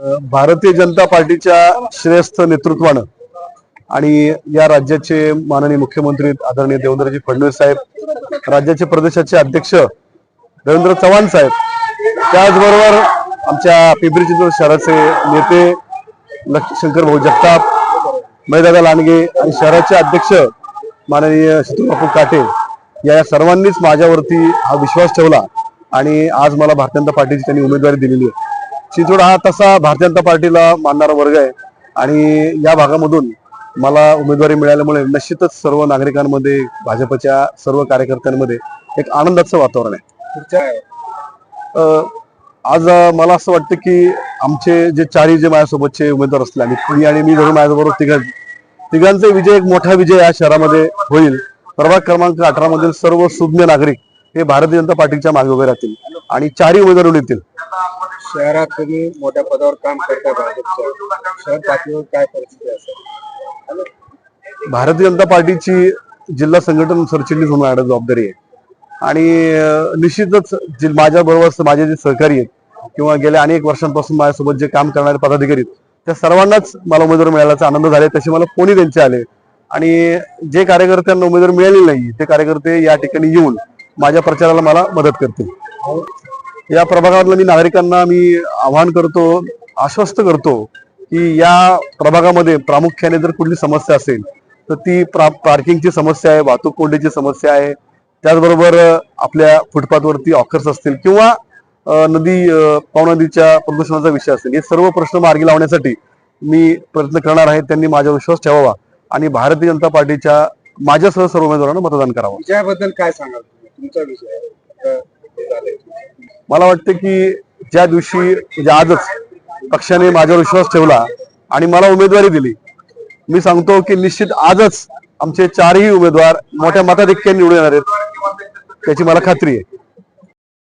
भारतीय जनता पार्टीच्या श्रेष्ठ नेतृत्वानं आणि या राज्याचे माननीय मुख्यमंत्री आदरणीय देवेंद्रजी फडणवीस साहेब राज्याचे प्रदेशाचे अध्यक्ष रवींद्र चव्हाण साहेब त्याचबरोबर आमच्या पिंपरी चिंचवड शहराचे नेते शंकर भाऊ जगताप मैदादा लांडगे आणि शहराचे अध्यक्ष माननीय बापू काटे या सर्वांनीच माझ्यावरती हा विश्वास ठेवला आणि आज मला भारतीय जनता पार्टीची त्यांनी उमेदवारी दिलेली आहे. चिंचवड हा तसा भारतीय जनता पार्टीला मानणारा वर्ग आहे. आणि या भागामधून मला उमेदवारी मिळाल्यामुळे निश्चितच सर्व नागरिकांमध्ये भाजपच्या सर्व कार्यकर्त्यांमध्ये एक आनंदाचं वातावरण आहे. आज मला असं वाटतं की आमचे जे चारही जे माझ्यासोबतचे उमेदवार असले आणि तुम्ही आणि मी धरून माझ्याबरोबर तिघां तिघांचा विजय एक मोठा विजय या शहरामध्ये होईल. प्रभाग क्रमांक अठरा मधील सर्व सुज्ञ नागरिक हे भारतीय जनता पार्टीच्या मागे उभे राहतील. आणि चारही उमेदवार येतील शहरात तुम्ही मोठ्या पदावर काम करताय भाजपच्या. शहर पातळीवर काय परिस्थिती असेल भारतीय जनता पार्टीची जिल्हा संघटन सरचिटणीस म्हणून माझ्याकडे जबाबदारी आहे. आणि निश्चितच जे माझ्या बरोबर माझे जे सहकारी आहेत किंवा गेल्या अनेक वर्षांपासून माझ्यासोबत जे काम करणारे पदाधिकारी आहेत, त्या सर्वांनाच मला उमेदवार मिळाल्याचा आनंद झाले तसे मला कोणी त्यांचे आले? आणि जे कार्यकर्त्यांना उमेदवार मिळाले नाही ते कार्यकर्ते या ठिकाणी येऊन माझ्या प्रचाराला मला मदत करतील. या प्रभागातल्या मी नागरिकांना मी आवाहन करतो आश्वस्त करतो की या प्रभागामध्ये प्रामुख्याने जर कुठली समस्या असेल तर ती प्रा- पार्किंगची समस्या आहे वाहतूक कोंडीची समस्या आहे. त्याचबरोबर आपल्या फुटपाथवरती ऑकर्स असतील किंवा नदी पावनदीच्या नदीच्या प्रदूषणाचा विषय असेल हे सर्व प्रश्न मार्गी लावण्यासाठी मी प्रयत्न करणार आहे. त्यांनी माझा विश्वास ठेवावा आणि भारतीय जनता पार्टीच्या माझ्यासह सर्व उमेदवारांना मतदान करावं. याबद्दल काय सांगाल तुमचा विषय मला वाटतं की ज्या दिवशी म्हणजे आजच पक्षाने माझ्यावर विश्वास ठेवला आणि मला उमेदवारी दिली मी सांगतो की निश्चित आजच आमचे चारही उमेदवार मोठ्या मताधिक्याने निवडून येणार आहेत त्याची मला खात्री आहे.